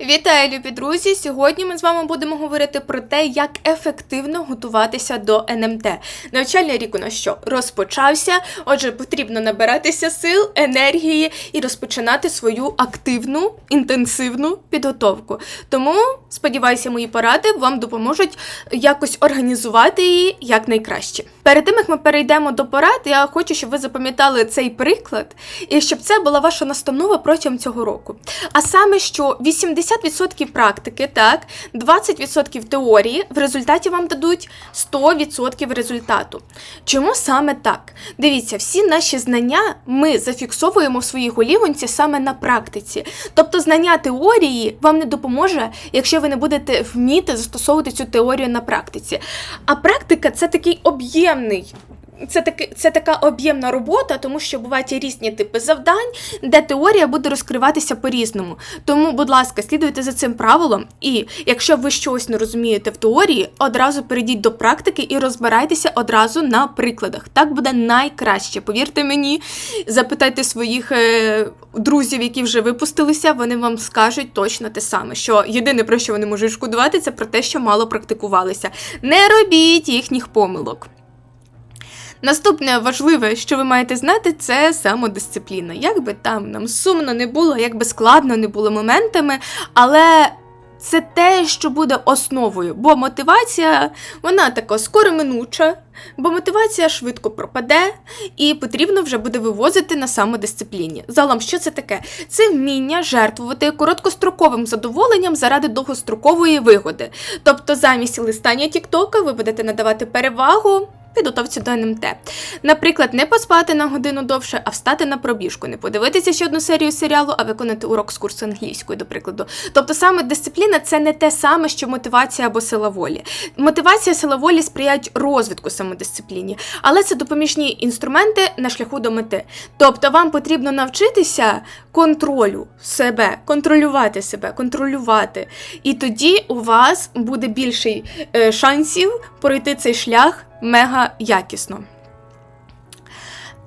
Вітаю, любі друзі! Сьогодні ми з вами будемо говорити про те, як ефективно готуватися до НМТ. Навчальний рік у нас що розпочався, отже, потрібно набиратися сил, енергії і розпочинати свою активну, інтенсивну підготовку. Тому сподіваюся, мої поради вам допоможуть якось організувати її якнайкраще. Перед тим як ми перейдемо до порад, я хочу, щоб ви запам'ятали цей приклад і щоб це була ваша настанова протягом цього року. А саме, що 80% практики, так, 20% теорії в результаті вам дадуть 100% результату. Чому саме так? Дивіться, всі наші знання ми зафіксовуємо в своїй голівонці саме на практиці. Тобто знання теорії вам не допоможе, якщо ви не будете вміти застосовувати цю теорію на практиці. А практика це такий об'ємний. Це таки це така об'ємна робота, тому що бувають різні типи завдань, де теорія буде розкриватися по-різному. Тому, будь ласка, слідуйте за цим правилом, і якщо ви щось не розумієте в теорії, одразу перейдіть до практики і розбирайтеся одразу на прикладах. Так буде найкраще. Повірте мені, запитайте своїх е, друзів, які вже випустилися, вони вам скажуть точно те саме. Що єдине про що вони можуть шкодувати, це про те, що мало практикувалися. Не робіть їхніх помилок. Наступне важливе, що ви маєте знати, це самодисципліна. Як би там нам сумно не було, як би складно не було моментами, але це те, що буде основою, бо мотивація, вона така скороминуча, бо мотивація швидко пропаде, і потрібно вже буде вивозити на самодисципліні. Загалом, що це таке? Це вміння жертвувати короткостроковим задоволенням заради довгострокової вигоди. Тобто, замість листання Тіктока ви будете надавати перевагу підготовці до НМТ. Наприклад, не поспати на годину довше, а встати на пробіжку, не подивитися ще одну серію серіалу, а виконати урок з курсу англійської, до прикладу. Тобто саме дисципліна це не те саме, що мотивація або сила волі. Мотивація, сила волі сприяють розвитку самодисципліні, але це допоміжні інструменти на шляху до мети. Тобто вам потрібно навчитися контролю себе, контролювати себе, контролювати. І тоді у вас буде більше е, шансів пройти цей шлях мега якісно.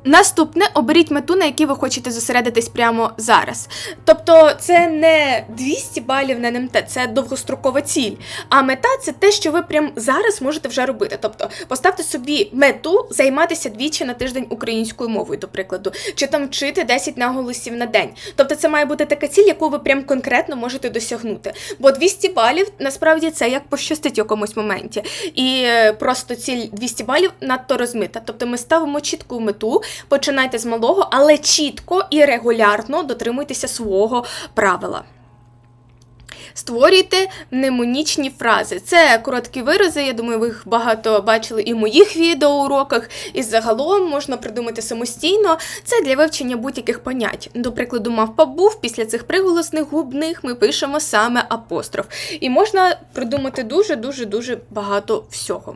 Наступне оберіть мету, на якій ви хочете зосередитись прямо зараз. Тобто, це не 200 балів на НМТ, це довгострокова ціль. А мета це те, що ви прямо зараз можете вже робити. Тобто, поставте собі мету займатися двічі на тиждень українською мовою, до прикладу, чи там вчити 10 наголосів на день. Тобто, це має бути така ціль, яку ви прям конкретно можете досягнути. Бо 200 балів насправді це як пощастить в якомусь моменті. І е, просто ціль 200 балів надто розмита. Тобто, ми ставимо чітку мету. Починайте з малого, але чітко і регулярно дотримуйтеся свого правила. Створюйте мнемонічні фрази. Це короткі вирази, я думаю, ви їх багато бачили і в моїх відеоуроках, і загалом можна придумати самостійно. Це для вивчення будь-яких понять. До прикладу, мавпа був, після цих приголосних губних ми пишемо саме апостроф. І можна придумати дуже-дуже дуже багато всього.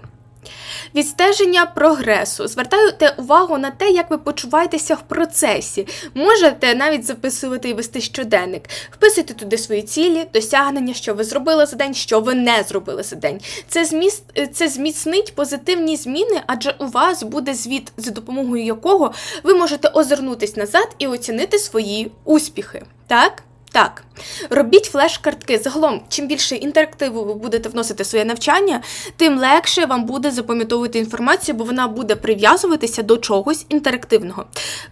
Відстеження прогресу. Звертайте увагу на те, як ви почуваєтеся в процесі. Можете навіть записувати і вести щоденник, вписуйте туди свої цілі, досягнення, що ви зробили за день, що ви не зробили за день. Це зміст, це зміцнить позитивні зміни, адже у вас буде звіт, за допомогою якого ви можете озирнутись назад і оцінити свої успіхи. Так? Так, робіть флеш-картки. Загалом, чим більше інтерактиву ви будете вносити в своє навчання, тим легше вам буде запам'ятовувати інформацію, бо вона буде прив'язуватися до чогось інтерактивного.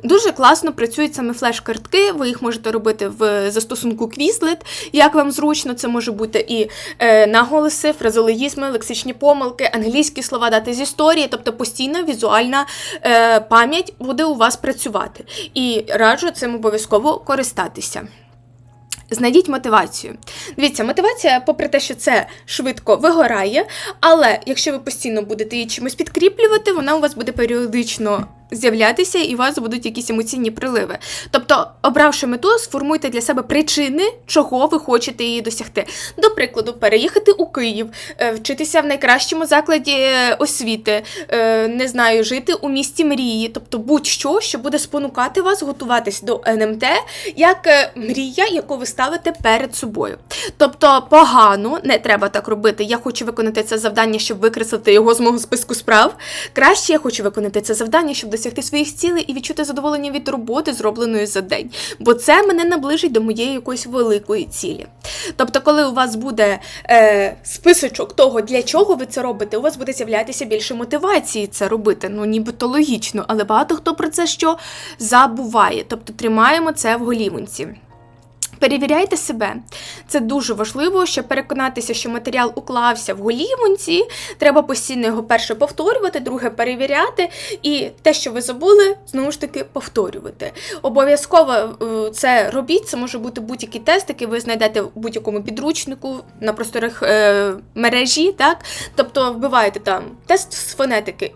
Дуже класно працюють саме флеш-картки, ви їх можете робити в застосунку Quizlet, як вам зручно, це може бути і е, наголоси, фразологізми, лексичні помилки, англійські слова, дати з історії, тобто постійна візуальна е, пам'ять буде у вас працювати. І раджу цим обов'язково користатися. Знайдіть мотивацію. Дивіться, мотивація, попри те, що це швидко вигорає, але якщо ви постійно будете її чимось підкріплювати, вона у вас буде періодично з'являтися і у вас будуть якісь емоційні приливи. Тобто, обравши мету, сформуйте для себе причини, чого ви хочете її досягти. До прикладу, переїхати у Київ, е, вчитися в найкращому закладі е, освіти, е, не знаю, жити у місті мрії, тобто будь-що, що буде спонукати вас готуватись до НМТ як мрія, яку ви ставите перед собою. Тобто, погано не треба так робити. Я хочу виконати це завдання, щоб викреслити його з мого списку справ. Краще я хочу виконати це завдання, щоб досягти досягти своїх цілей і відчути задоволення від роботи, зробленої за день. Бо це мене наближить до моєї якоїсь великої цілі. Тобто, коли у вас буде е, списочок того, для чого ви це робите, у вас буде з'являтися більше мотивації це робити. Ну, нібито логічно, але багато хто про це що забуває. Тобто тримаємо це в голівонці. Перевіряйте себе. Це дуже важливо, щоб переконатися, що матеріал уклався в голівонці. Треба постійно його перше повторювати, друге перевіряти, і те, що ви забули, знову ж таки повторювати. Обов'язково е, це робіть. Це може бути будь-який тест, який ви знайдете в будь-якому підручнику на просторах е, мережі. Так? Тобто вбиваєте там тест з фонетики.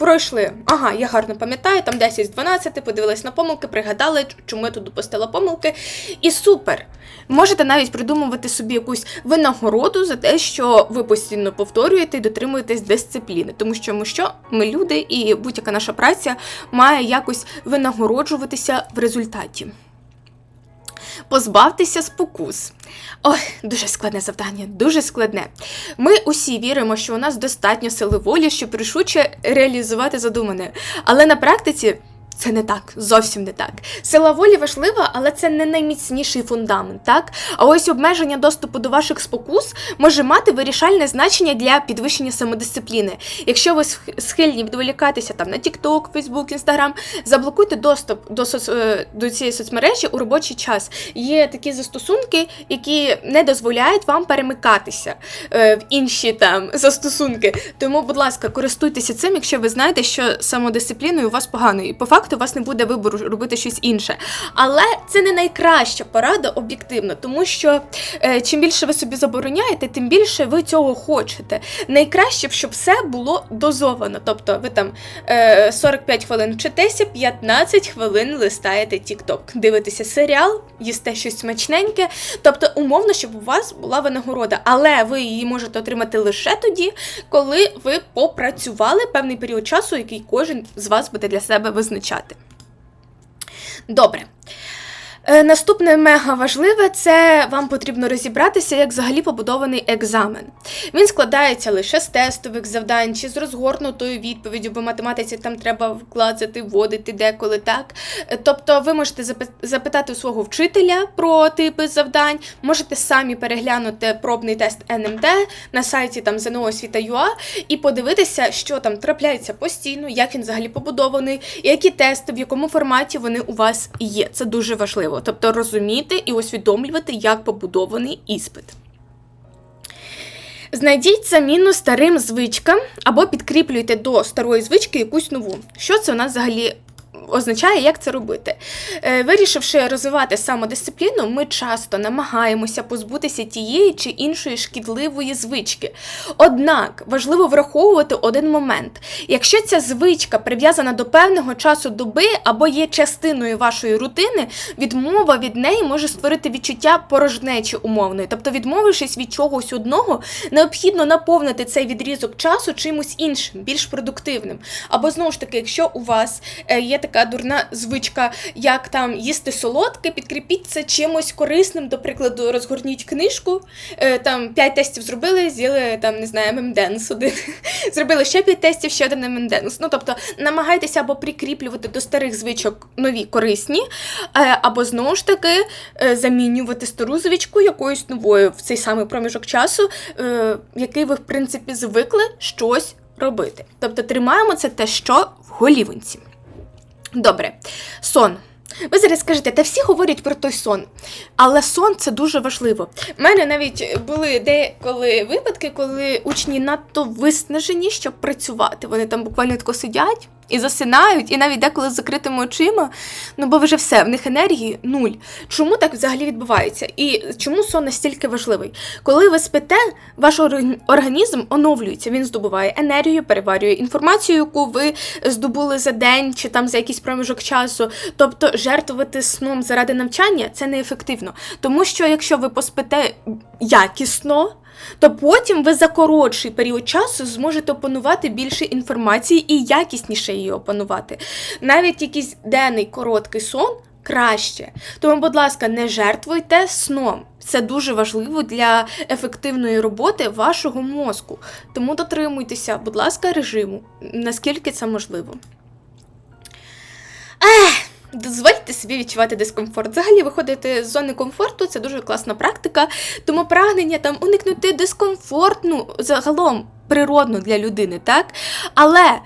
Пройшли. Ага, я гарно пам'ятаю, там 10 з 12, подивилась на помилки, пригадали, чому я тут допустила помилки. І супер! Можете навіть придумувати собі якусь винагороду за те, що ви постійно повторюєте і дотримуєтесь дисципліни. Тому що ми що? Ми люди, і будь-яка наша праця має якось винагороджуватися в результаті. Позбавтеся спокус. Ой, дуже складне завдання, дуже складне. Ми усі віримо, що у нас достатньо сили волі, щоб рішуче реалізувати задумане. Але на практиці це не так, зовсім не так. Сила волі важлива, але це не найміцніший фундамент, так? А ось обмеження доступу до ваших спокус може мати вирішальне значення для підвищення самодисципліни. Якщо ви схильні відволікатися там на TikTok, Facebook, Instagram, заблокуйте доступ до, соц... е, до цієї соцмережі у робочий час. Є такі застосунки, які не дозволяють вам перемикатися е, в інші там застосунки. Тому, будь ласка, користуйтеся цим, якщо ви знаєте, що самодисципліною у вас погано, і по факту у вас не буде вибору робити щось інше. Але це не найкраща порада об'єктивно, тому що е, чим більше ви собі забороняєте, тим більше ви цього хочете. Найкраще щоб все було дозовано. Тобто ви там е, 45 хвилин вчитеся, 15 хвилин листаєте TikTok, дивитеся серіал, їсте щось смачненьке. Тобто, умовно, щоб у вас була винагорода, але ви її можете отримати лише тоді, коли ви попрацювали певний період часу, який кожен з вас буде для себе визначати. Добре. Е, Наступне мега важливе це вам потрібно розібратися, як взагалі побудований екзамен. Він складається лише з тестових завдань чи з розгорнутою відповіддю, бо математиці там треба вкладати, вводити деколи так. Е, Тобто ви можете запитати у свого вчителя про типи завдань, можете самі переглянути пробний тест НМТ на сайті там ЗНО освіта.ua і подивитися, що там трапляється постійно, як він взагалі побудований, які тести, в якому форматі вони у вас є. Це дуже важливо. Тобто розуміти і усвідомлювати, як побудований іспит. Знайдіть заміну старим звичкам або підкріплюйте до старої звички якусь нову. Що це у нас взагалі означає, як це робити? Е, Вирішивши розвивати самодисципліну, ми часто намагаємося позбутися тієї чи іншої шкідливої звички. Однак важливо враховувати один момент: якщо ця звичка прив'язана до певного часу доби або є частиною вашої рутини, відмова від неї може створити відчуття порожнечі умовної. Тобто, відмовившись від чогось одного, необхідно наповнити цей відрізок часу чимось іншим, більш продуктивним. Або знову ж таки, якщо у вас е, є така дурна звичка, як там їсти солодке, підкріпіть це чимось корисним. До прикладу, розгорніть книжку, е, там 5 тестів зробили, з'їли там, не знаю, ММДенс один. Зробили ще 5 тестів, ще один ММДенс. Ну тобто намагайтеся або прикріплювати до старих звичок нові корисні, е, або знову ж таки е, замінювати стару звичку якоюсь новою в цей самий проміжок часу, який ви, в принципі, звикли щось робити. Тобто тримаємо це те, що в голівонці. Добре, сон. Ви зараз скажете, та всі говорять про той сон. Але сон це дуже важливо. У мене навіть були деколи випадки, коли учні надто виснажені, щоб працювати. Вони там буквально тако сидять і засинають, і навіть деколи з закритими очима. Ну бо вже все, в них енергії нуль. Чому так взагалі відбувається? І чому сон настільки важливий? Коли ви спите, ваш орг- організм оновлюється, він здобуває енергію, переварює інформацію, яку ви здобули за день чи там за якийсь проміжок часу. Тобто жертвувати сном заради навчання це неефективно. Тому що якщо ви поспите якісно, то потім ви за коротший період часу зможете опанувати більше інформації і якісніше її опанувати. Навіть якийсь денний короткий сон краще. Тому, будь ласка, не жертвуйте сном. Це дуже важливо для ефективної роботи вашого мозку. Тому дотримуйтеся, будь ласка, режиму, наскільки це можливо. Дозвольте собі відчувати дискомфорт. Взагалі виходити з зони комфорту це дуже класна практика, тому прагнення там уникнути дискомфортну загалом природно для людини, так? Але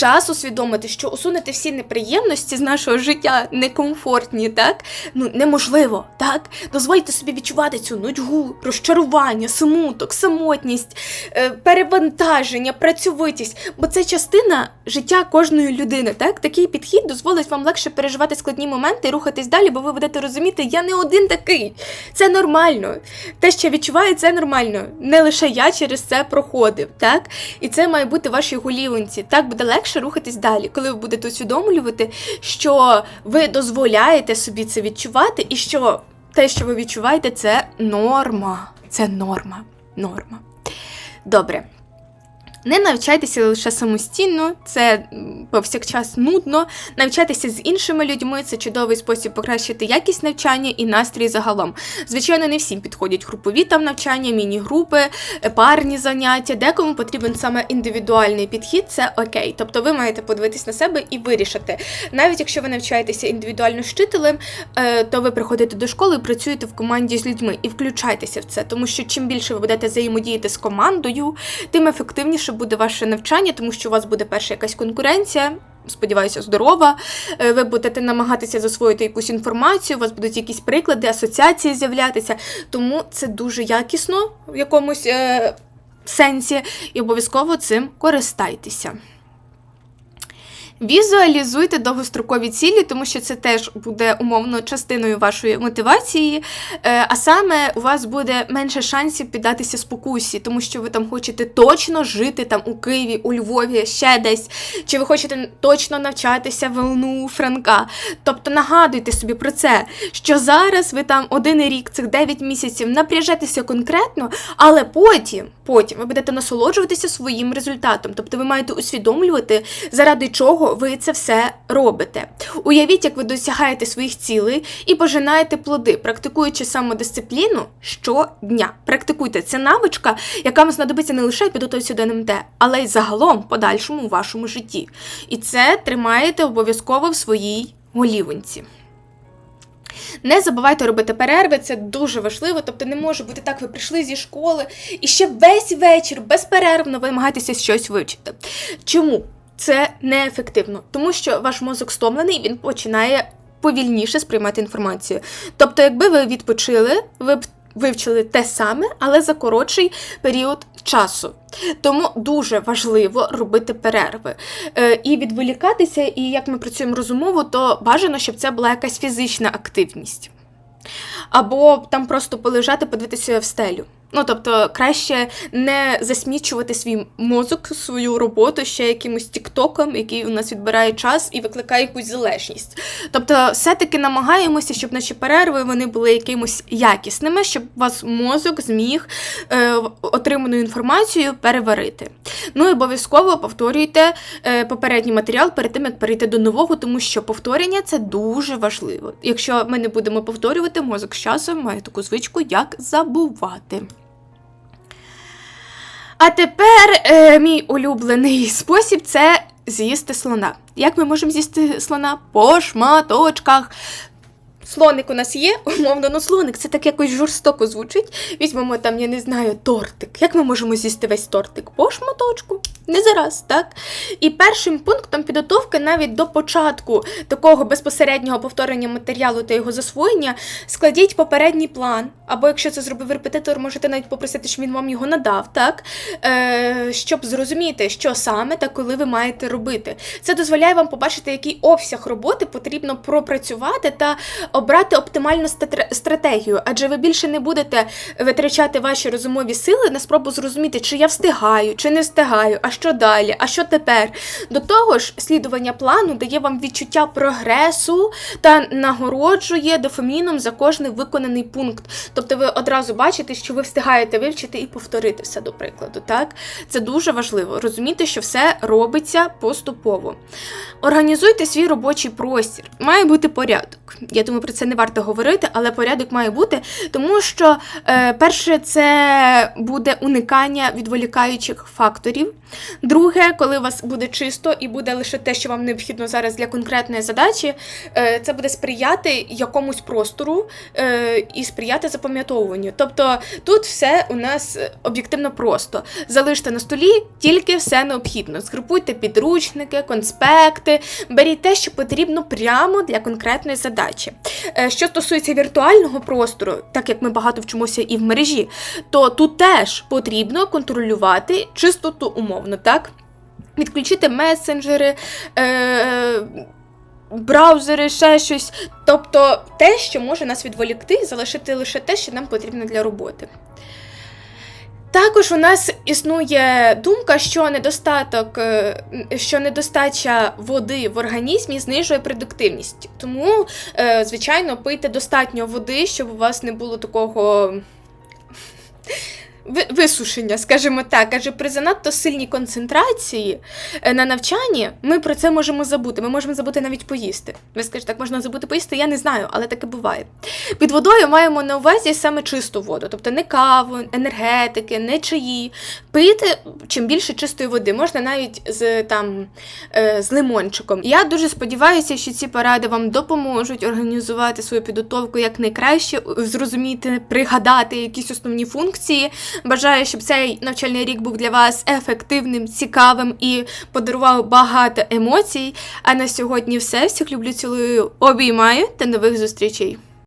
час усвідомити, що усунути всі неприємності з нашого життя некомфортні, так? Ну неможливо, так? Дозвольте собі відчувати цю нудьгу, розчарування, смуток, самотність, е, перевантаження, працьовитість, бо це частина життя кожної людини. Так, такий підхід дозволить вам легше переживати складні моменти і рухатись далі, бо ви будете розуміти, я не один такий. Це нормально. Те, що я відчуваю, це нормально. Не лише я через це проходив, так? І це має бути ваші голівонці. Так буде легше рухатись далі, коли ви будете усвідомлювати, що ви дозволяєте собі це відчувати, і що те, що ви відчуваєте, це норма. Це норма. Норма. Добре. Не навчайтеся лише самостійно, це повсякчас нудно. Навчатися з іншими людьми це чудовий спосіб покращити якість навчання і настрій загалом. Звичайно, не всім підходять групові там навчання, міні-групи, парні заняття. Декому потрібен саме індивідуальний підхід, це окей. Тобто ви маєте подивитись на себе і вирішити. Навіть якщо ви навчаєтеся індивідуально з вчителем, е, то ви приходите до школи і працюєте в команді з людьми і включайтеся в це, тому що чим більше ви будете взаємодіяти з командою, тим ефективніше буде ваше навчання, тому що у вас буде перша якась конкуренція. Сподіваюся, здорова. Е, Ви будете намагатися засвоїти якусь інформацію, у вас будуть якісь приклади, асоціації з'являтися. Тому це дуже якісно в якомусь е, сенсі, і обов'язково цим користайтеся. Візуалізуйте довгострокові цілі, тому що це теж буде умовно частиною вашої мотивації. Е, А саме у вас буде менше шансів піддатися спокусі, тому що ви там хочете точно жити там у Києві, у Львові, ще десь, чи ви хочете точно навчатися в ЛНУ Франка. Тобто нагадуйте собі про це, що зараз ви там один рік, цих 9 місяців напряжетеся конкретно, але потім, потім ви будете насолоджуватися своїм результатом. Тобто ви маєте усвідомлювати, заради чого ви це все робите. Уявіть, як ви досягаєте своїх цілей і пожинаєте плоди, практикуючи самодисципліну щодня. Практикуйте це навичка, яка вам знадобиться не лише підготовці до НМТ, але й загалом в подальшому у вашому житті. І це тримаєте обов'язково в своїй голівонці. Не забувайте робити перерви, це дуже важливо. Тобто не може бути так, ви прийшли зі школи і ще весь вечір безперервно вимагаєтеся щось вивчити. Чому? Це неефективно, тому що ваш мозок стомлений, він починає повільніше сприймати інформацію. Тобто, якби ви відпочили, ви б вивчили те саме, але за коротший період часу. Тому дуже важливо робити перерви е, і відволікатися. І як ми працюємо розумово, то бажано, щоб це була якась фізична активність. Або там просто полежати, подивитися в стелю. Ну, тобто, краще не засмічувати свій мозок, свою роботу ще якимось тіктоком, який у нас відбирає час і викликає якусь залежність. Тобто, все-таки намагаємося, щоб наші перерви вони були якимось якісними, щоб вас мозок зміг е, отриману інформацію переварити. Ну і обов'язково повторюйте е, попередній матеріал перед тим, як перейти до нового, тому що повторення це дуже важливо. Якщо ми не будемо повторювати, мозок з часом має таку звичку, як забувати. А тепер е, мій улюблений спосіб це з'їсти слона. Як ми можемо з'їсти слона? По шматочках. Слоник у нас є, умовно, ну слоник це так якось жорстоко звучить. Візьмемо там, я не знаю, тортик. Як ми можемо з'їсти весь тортик? По шматочку. Не зараз, так? І першим пунктом підготовки навіть до початку такого безпосереднього повторення матеріалу та його засвоєння складіть попередній план. Або якщо це зробив репетитор, можете навіть попросити, щоб він вам його надав, так? Е, щоб зрозуміти, що саме та коли ви маєте робити. Це дозволяє вам побачити, який обсяг роботи потрібно пропрацювати та обрати оптимальну стратегію, адже ви більше не будете витрачати ваші розумові сили на спробу зрозуміти, чи я встигаю, чи не встигаю, а що далі, а що тепер. До того ж, слідування плану дає вам відчуття прогресу та нагороджує дофаміном за кожний виконаний пункт. Тобто ви одразу бачите, що ви встигаєте вивчити і повторити все до прикладу. Так? Це дуже важливо. Розуміти, що все робиться поступово. Організуйте свій робочий простір. Має бути порядок. Я думаю, про це не варто говорити, але порядок має бути, тому що е, перше, це буде уникання відволікаючих факторів. Друге, коли у вас буде чисто і буде лише те, що вам необхідно зараз для конкретної задачі, е, це буде сприяти якомусь простору е, і сприяти запам'ятовуванню. Тобто тут все у нас об'єктивно просто. Залиште на столі тільки все необхідно. Згрупуйте підручники, конспекти, беріть те, що потрібно прямо для конкретної задачі. Е, Що стосується віртуального простору, так як ми багато вчимося і в мережі, то тут теж потрібно контролювати чистоту умовно, так? Відключити месенджери. Е- Браузери, ще щось. Тобто те, що може нас відволікти, залишити лише те, що нам потрібно для роботи. Також у нас існує думка, що недостаток, е, що недостача води в організмі знижує продуктивність. Тому, е, звичайно, пийте достатньо води, щоб у вас не було такого. Ви- Висушення, скажімо так, адже при занадто сильній концентрації е, на навчанні ми про це можемо забути. Ми можемо забути навіть поїсти. Ви скажете, так можна забути поїсти? Я не знаю, але таке буває. Під водою маємо на увазі саме чисту воду, тобто не каву, енергетики, не чаї. Пити чим більше чистої води, можна навіть з там е, з лимончиком. Я дуже сподіваюся, що ці поради вам допоможуть організувати свою підготовку як найкраще, зрозуміти, пригадати якісь основні функції. Бажаю, щоб цей навчальний рік був для вас ефективним, цікавим і подарував багато емоцій. А на сьогодні все. Всіх люблю, цілую, обіймаю та нових зустрічей.